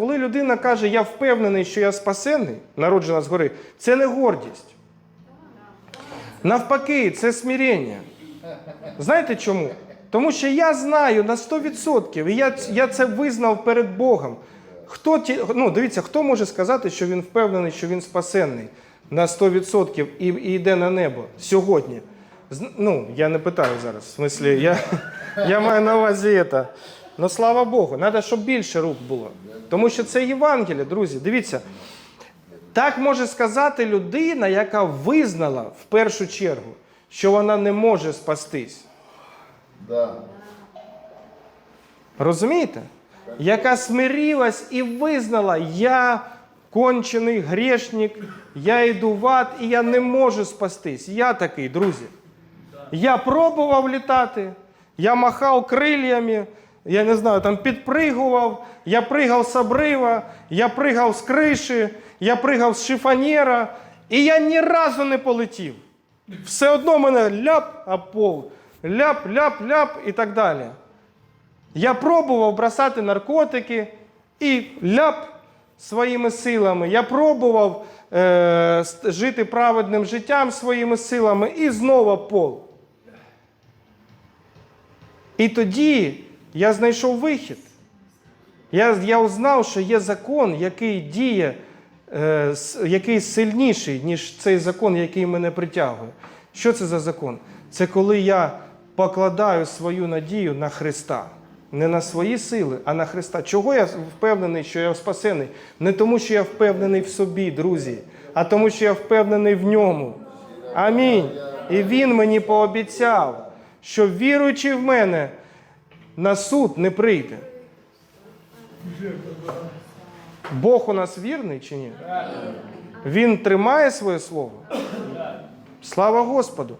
Коли людина каже, я впевнений, що я спасенний, народжена згори, це не гордість. Навпаки, це смирення. Знаєте чому? Тому що я знаю на 100%, і я, я це визнав перед Богом. Хто ті, ну, дивіться, хто може сказати, що він впевнений, що він спасенний на 100% і, і йде на небо сьогодні? Ну, я не питаю зараз. В смислі, я, я маю на увазі це. Ну, слава Богу, треба, щоб більше рук було. Тому що це Євангеліє, друзі. Дивіться, так може сказати людина, яка визнала в першу чергу, що вона не може спастись. Да. Розумієте? Яка смирилась і визнала, я кончений грешник, я йду в ад і я не можу спастись. Я такий, друзі. Я пробував літати, я махав крилями, я не знаю, там підпригував, я пригав з обрива, я пригав з криші, я пригав з шифонєра, і я ні разу не полетів. Все одно мене ляп, а пол, ляп, ляп, ляп і так далі. Я пробував бросати наркотики і ляп своїми силами. Я пробував е, жити праведним життям своїми силами і знову пол. І тоді я знайшов вихід. Я, я узнав, що є закон, який діє, е, який сильніший, ніж цей закон, який мене притягує. Що це за закон? Це коли я покладаю свою надію на Христа. Не на свої сили, а на Христа. Чого я впевнений, що я спасений? Не тому, що я впевнений в собі, друзі, а тому, що я впевнений в ньому. Амінь. І Він мені пообіцяв, що віруючи в мене, на суд не прийде. Бог у нас вірний чи ні? Він тримає своє слово. Слава Господу.